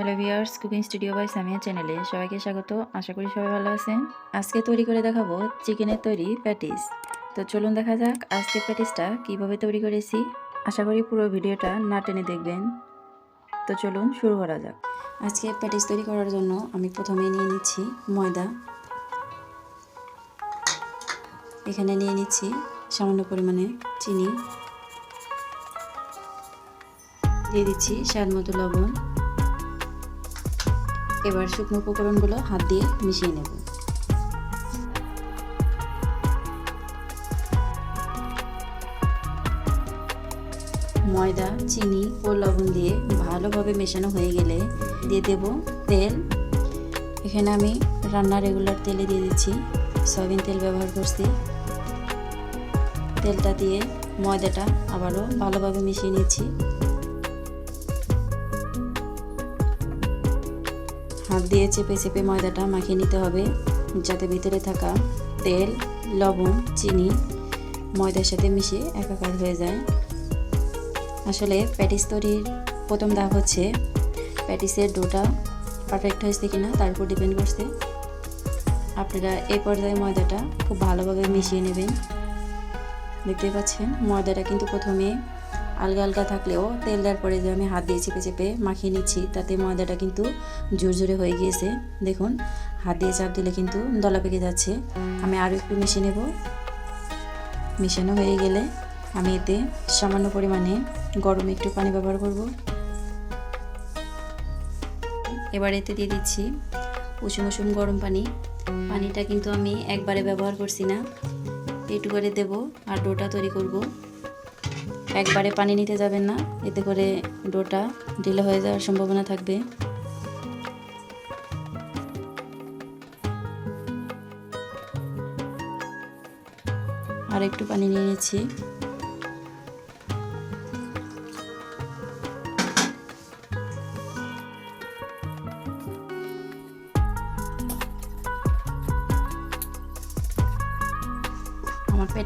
Hello viewers cooking studio by Samia চ্যানেলে সবাইকে স্বাগত। আশা করি সবাই ভালো আছেন। আজকে তৈরি করে দেখাবো চিকেনের তৈরি প্যাটিস তো চলুন দেখা যাক আজকে প্যাটিসটা কীভাবে তৈরি করেছি। আশা করি পুরো ভিডিওটা না টেনে দেখবেন। তো চলুন শুরু করা যাক। আজকে প্যাটিস তৈরি করার জন্য আমি প্রথমে নিয়ে নিচ্ছি ময়দা। এখানে নিয়ে নিচ্ছি সামান্য পরিমাণে চিনি। দিয়ে দিচ্ছি স্বাদ মতো লবণ। এবার শুকনো উপকরণগুলো হাত দিয়ে মিশিয়ে নেব। ময়দা, চিনি ও লবণ দিয়ে ভালোভাবে মেশানো হয়ে গেলে দিয়ে দেব তেল। এখানে আমি রান্না রেগুলার তেলে দিয়ে দিচ্ছি, সয়াবিন তেল ব্যবহার করছি। তেলটা দিয়ে ময়দাটা আবারও ভালোভাবে মিশিয়ে নিচ্ছি। হাত দিয়ে চেপে চেপে ময়দাটা মাখিয়ে নিতে হবে, যাতে ভিতরে থাকা তেল, লবণ, চিনি ময়দার সাথে মিশে একাকার হয়ে যায়। আসলে প্যাটিস তৈরির প্রথম ধাপ হচ্ছে প্যাটিসের ডোটা পারফেক্ট হয়েছে কিনা তার উপর ডিপেন্ড করছে। আপনারা এই পর্যায়ে ময়দাটা খুব ভালোভাবে মিশিয়ে নেবেন। দেখতে পাচ্ছেন ময়দাটা কিন্তু প্রথমে আলগা আলগা থাকলেও তেল দেওয়ার পরে যে আমি হাত দিয়ে চেপে চেপে মাখিয়ে নিচ্ছি, তাতে ময়দাটা কিন্তু জোর জোরে হয়ে গিয়েছে। দেখুন, হাত দিয়ে চাপ দিলে কিন্তু দলা পেকে যাচ্ছে। আমি আরও একটু মিশিয়ে নেব। মিশানো হয়ে গেলে আমি এতে সামান্য পরিমাণে গরম একটু পানি ব্যবহার করব। এবার এতে দিয়ে দিচ্ছি উষুম উষুম গরম পানি। পানিটা কিন্তু আমি একবারে ব্যবহার করছি না। একটু করে দেব আর ডোটা তৈরি করব। একবারে পানি নিতে যাবেন না, এতে করে ডোটা ঢিলে হয়ে যাওয়ার সম্ভাবনা থাকবে। আর একটু পানি নিয়ে নিচ্ছি।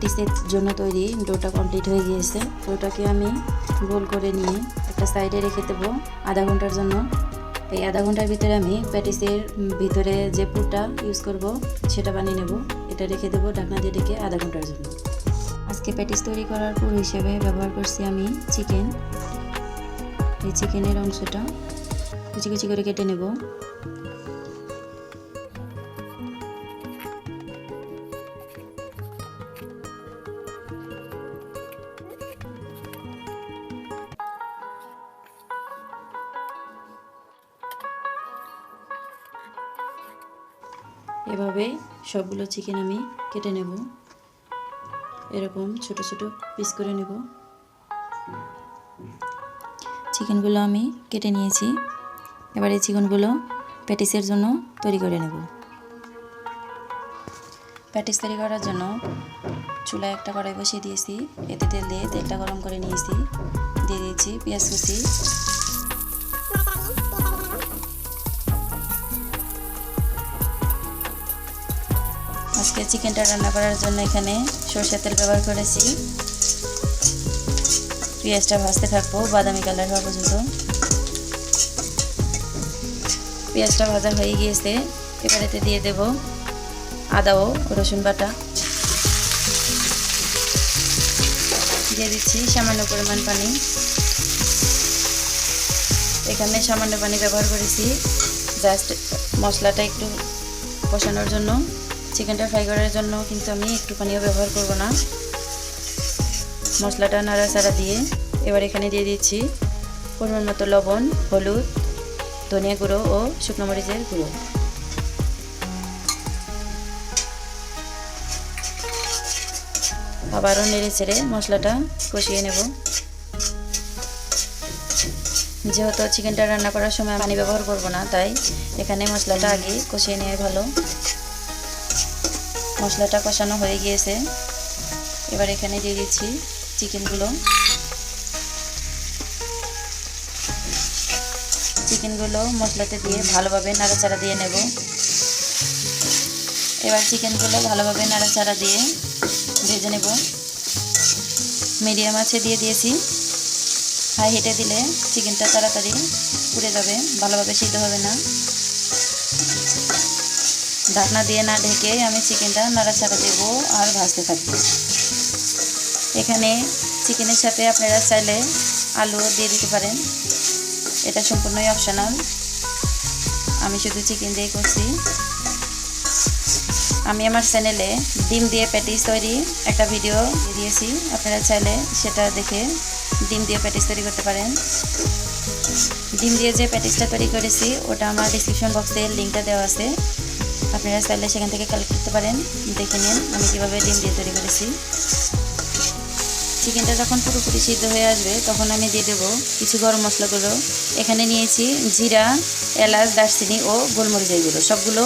প্যাটিসের জন্য তৈরি ডোটা কমপ্লিট হয়ে গিয়েছে। ডোটাকে আমি গোল করে নিয়ে একটা সাইডে রেখে দেবো আধা ঘণ্টার জন্য। এই আধা ঘণ্টার ভিতরে আমি প্যাটিসের ভিতরে যে পুরটা ইউজ করব সেটা বানিয়ে নেব। এটা রেখে দেবো ঢাকনা দিয়ে রেখে আধা ঘণ্টার জন্য। আজকে প্যাটিস তৈরি করার পুর হিসেবে ব্যবহার করছি আমি চিকেন। এই চিকেনের অংশটা কুচি কুচি করে কেটে নেব। এভাবে সবগুলো চিকেন আমি কেটে নেব। এরকম ছোট ছোট পিস করে নেব। চিকেনগুলো আমি কেটে নিয়েছি। এবার এই চিকেনগুলো প্যাটিসের জন্য তৈরি করে নেব। প্যাটিস তৈরি করার জন্য চুলায় একটা কড়াই বসিয়ে দিয়েছি। এতে তেল দিয়ে তেলটা গরম করে নিয়েছি। দিয়ে দিয়েছি পেঁয়াজ কুচি। আজকে চিকেনটা রান্না করার জন্য এখানে সর্ষের তেল ব্যবহার করেছি। পেঁয়াজটা ভাজতে থাকব, বাদামি কালার হওয়া পর্যন্ত। পেঁয়াজটা ভাজা হয়ে গিয়েছে, এবার এতে দিয়ে দেব আদা ও রসুন বাটা। দিয়ে দিচ্ছি সামান্য পরিমাণ পানি। এখানে সামান্য পানি ব্যবহার করেছি, জাস্ট মশলাটা একটু কষানোর জন্য। চিকেনটা ফ্রাই করার জন্য কিন্তু আমি একটু পানিও ব্যবহার করব না। মশলাটা নাড়াচাড়া দিয়ে এবার এখানে দিয়ে দিচ্ছি পরিমাণ মতো লবণ, হলুদ, ধনিয়া গুঁড়ো ও শুকনো মরিচের গুঁড়ো। আবারও নেড়ে ছেড়ে মশলাটা কষিয়ে নেব। যেহেতু চিকেনটা রান্না করার সময় পানি ব্যবহার করব না, তাই এখানে মশলাটা আগে কষিয়ে নেওয়া ভালো। মশলাটা কষানো হয়ে গিয়েছে। এবার এখানে দিয়ে দিচ্ছি চিকেনগুলো। চিকেনগুলো মশলাতে দিয়ে ভালোভাবে নাড়াচাড়া দিয়ে নেব। এবার চিকেনগুলো ভালোভাবে নাড়াচাড়া দিয়ে ভেজে নেব। মিডিয়াম আছে দিয়ে দিয়েছি। হাই হিটে দিলে চিকেনটা তাড়াতাড়ি পুড়ে যাবে, ভালোভাবে সিদ্ধ হবে না। ঢাকনা দিয়ে না ঢেকে আমি চিকেনটা নাড়াচাড়া দেবো আর ভাজতে থাকব। এখানে চিকেনের সাথে আপনারা চাইলে আলু দিয়ে দিতে পারেন। এটা সম্পূর্ণই অপশনাল। আমি শুধু চিকেন দিয়ে করছি। আমি আমার চ্যানেলে ডিম দিয়ে প্যাটিস তৈরি একটা ভিডিও দিয়েছি। আপনারা চাইলে সেটা দেখে ডিম দিয়ে প্যাটিস তৈরি করতে পারেন। ডিম দিয়ে যে প্যাটিসটা তৈরি করেছি, ওটা আমার ডিসক্রিপশন বক্সে লিঙ্কটা দেওয়া আছে। আপনারা চাইলে সেখান থেকে কালেক্ট করতে পারেন। দেখে নিন আমি কীভাবে ডিম দিয়ে তৈরি করেছি। চিকেনটা যখন পুরোপুরি সিদ্ধ হয়ে আসবে, তখন আমি দিয়ে দেবো কিছু গরম মশলাগুলো। এখানে নিয়েছি জিরা, এলাচ, দারচিনি ও গোলমরিচ এগুলো। সবগুলো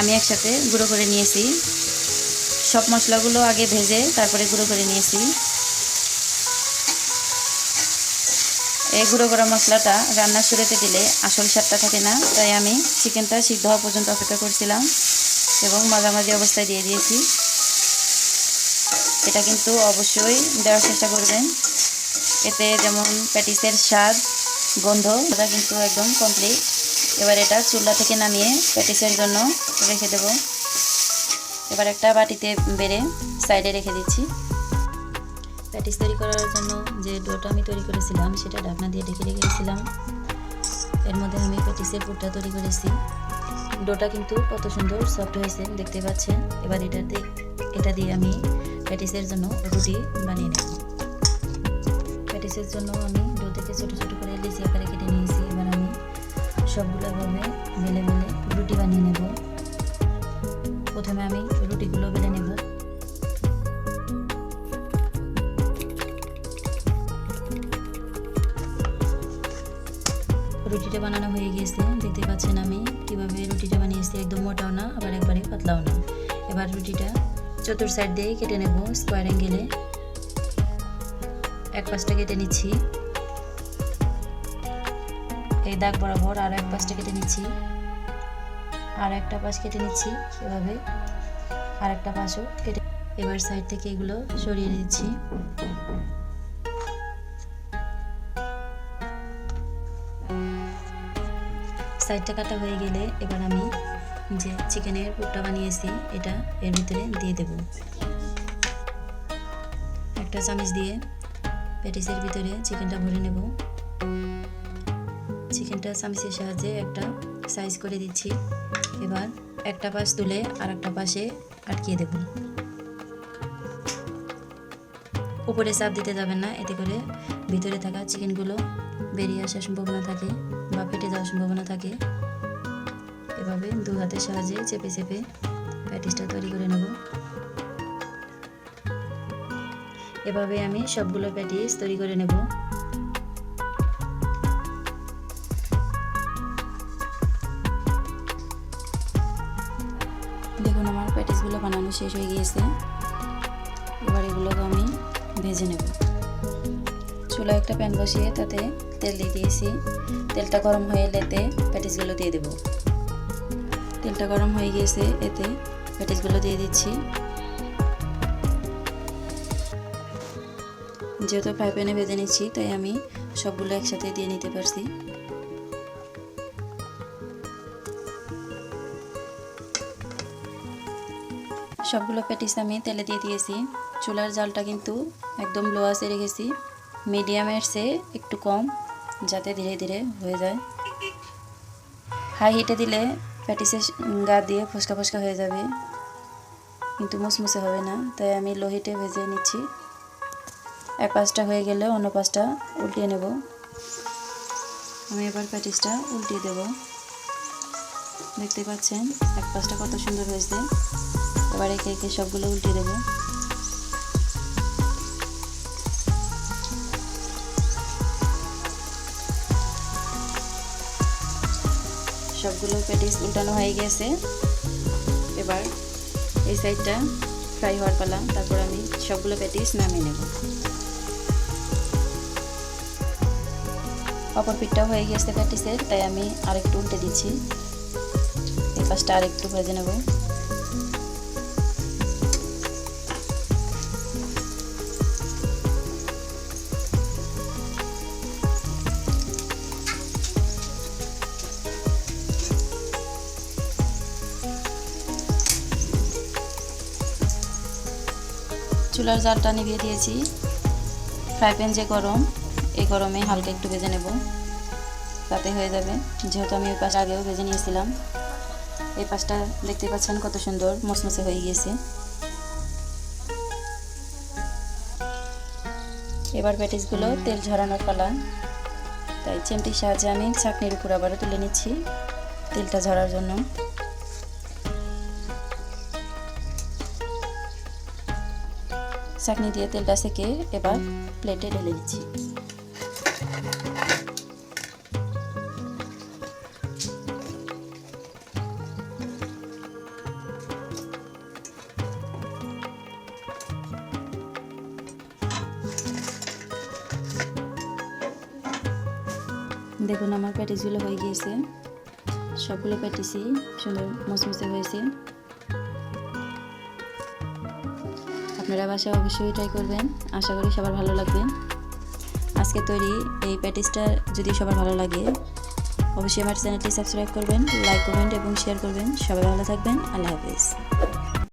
আমি একসাথে গুঁড়ো করে নিয়েছি। সব মশলাগুলো আগে ভেজে তারপরে গুঁড়ো করে নিয়েছি। এই গুঁড়ো গরম মশলাটা রান্নার শুরুতে দিলে আসল স্বাদটা থাকে না, তাই আমি চিকেনটা সিদ্ধ হওয়া পর্যন্ত অপেক্ষা করছিলাম এবং মাঝামাঝি অবস্থায় দিয়ে দিয়েছি। এটা কিন্তু অবশ্যই দেওয়ার চেষ্টা করবেন। এতে যেমন প্যাটিসের স্বাদ, গন্ধ, এটা কিন্তু একদম কমপ্লিট এবার এটা চুলা থেকে নামিয়ে প্যাটিসের জন্য রেখে দেব। এবার একটা বাটিতে বেড়ে সাইডে রেখে দিচ্ছি। প্যাটিস তৈরি করার জন্য যে ডোটা আমি তৈরি করেছিলাম, সেটা ঢাকনা দিয়ে ঢেকে রেখেছিলাম। এর মধ্যে আমি প্যাটিসের পুরটা তৈরি করেছি। ডোটা কিন্তু কত সুন্দর সফট হয়েছে, দেখতে পাচ্ছেন? এবার এটাতে, এটা দিয়ে আমি প্যাটিসের জন্য রুটি বানিয়ে নেব। প্যাটিসের জন্য আমি ডো থেকে ছোটো ছোটো করে লিচি আকারে কেটে নিয়েছি। এবার আমি সবগুলো এভাবে বেলে বেলে রুটি বানিয়ে নেব। প্রথমে আমি রুটিগুলো বেলে নেব। রুটিটা বানানো হয়ে গিয়েছে। দেখতে পাচ্ছেন আমি কীভাবে রুটিটা বানিয়েছি, একদম মোটাও না, আবার একবারে পাতলাও না। এবার রুটিটা চতুর সাইড দিয়ে কেটে নেব স্কোয়ার অ্যাঙ্গেলে এক পাশটা কেটে নিচ্ছি। এই দাগ বরাবর আর এক পাশটা কেটে নিচ্ছি। আর একটা পাশ কেটে নিচ্ছি এভাবে, আর একটা পাশও কেটে এবার সাইড থেকে এগুলো সরিয়ে নিচ্ছি। সাইডটা কাটা হয়ে গেলে এবার আমি যে চিকেনের পুরটা বানিয়েছি, এটা এর ভিতরে দিয়ে দেব। একটা চামচ দিয়ে প্যাটিসের ভিতরে চিকেনটা ভরে নেব। চিকেনটা চামচের সাহায্যে একটা সাইজ করে দিচ্ছি। এবার একটা পাশ তুলে আর একটা পাশে আটকিয়ে দেব। উপরে চাপ দিতে যাবেন না, এতে করে ভিতরে থাকা চিকেনগুলো বেরিয়ে আসার সম্ভাবনা থাকে। বা ফেটে যাওয়ার সম্ভাবনা থাকে। এভাবে দু হাতের সাহায্যে চেপে চেপে প্যাটিসটা তৈরি করে নেব। এভাবে আমি সবগুলো প্যাটিস তৈরি করে নেব। দেখুন, আমার প্যাটিসগুলো বানানো শেষ হয়ে গিয়েছে। এবার এগুলোকে আমি ভেজে নেব। চুলা একটা প্যান বসিয়ে তাতে তেল দিয়ে দিয়েছি। তেলটা গরম হয়ে এলেতে প্যাটিসগুলো দিয়ে দেবো। তেলটা গরম হয়ে গিয়েছে, এতে প্যাটিসগুলো দিয়ে দিচ্ছি। যেহেতু ফ্রাই প্যানে ভেজে নিচ্ছি, তাই আমি সবগুলো একসাথে দিয়ে নিতে পারছি। সবগুলো প্যাটিস আমি তেলে দিয়ে দিয়েছি। চুলার জালটা কিন্তু একদম লো আছে রেখেছি। মিডিয়ামের চেয়ে একটু কম। যাতে ধীরে ধীরে হয়ে যায়। হাই হিটে দিলে প্যাটিসের গা দিয়ে ফসকা ফসকা হয়ে যাবে। কিন্তু মুসমুসে হবে না, তাই আমি লো হিটে ভেজে নিচ্ছি। এক পাশটা হয়ে গেলে অন্য পাশটা উল্টিয়ে নেব। আমি এবার প্যাটিসটা উল্টিয়ে দেব। দেখতে পাচ্ছেন, এক পাশটা কত সুন্দর হয়েছে। এবার একে একে সবগুলো উল্টিয়ে দেবো। প্যাটিস উল্টানো হয়ে গেছে। এবার এই সাইডটা ফ্রাই হওয়ার পালা, তারপর আমি সবগুলো প্যাটিস নামিয়ে নেব। অপর পিঠটাও হয়ে গেছে প্যাটিসের তাই আমি আরেকটু উল্টে দিচ্ছি। এই পাশটা আরেকটু ভেজে নেব। চুলার জালটা নিভিয়ে দিয়েছি। ফ্রাই প্যান যে গরম, এই গরমে হালকা একটু ভেজে নেব। তাতে হয়ে যাবে। যেহেতু আমি ওই পাশে আগেও ভেজে নিয়েছিলাম, এই পাশটা দেখতে পাচ্ছেন কত সুন্দর মচমচে হয়ে গিয়েছে। এবার প্যাটিসগুলো তেল ঝরানোর পালা। তাই চিমটির সাহায্যে আমি চাকনির উপর আবারও তুলে নিচ্ছি তেলটা ঝরার জন্য। চাকনি দিয়ে তেলটা সেকে এবার প্লেটে ঢেলে দিচ্ছি। দেখুন, আমার প্যাটিসগুলো হয়ে গিয়েছে। সবগুলো প্যাটিসই সুন্দর মুচমুচে হয়েছে। আপনারা বাসায় অবশ্যই ট্রাই করবেন। আশা করি সবার ভালো লাগবে। আজকে তৈরি এই প্যাটিসটা যদি সবার ভালো লাগে, অবশ্যই আমার চ্যানেলটি সাবস্ক্রাইব করবেন লাইক কমেন্ট এবং শেয়ার করবেন। সবাই ভালো থাকবেন। আল্লাহ হাফিজ।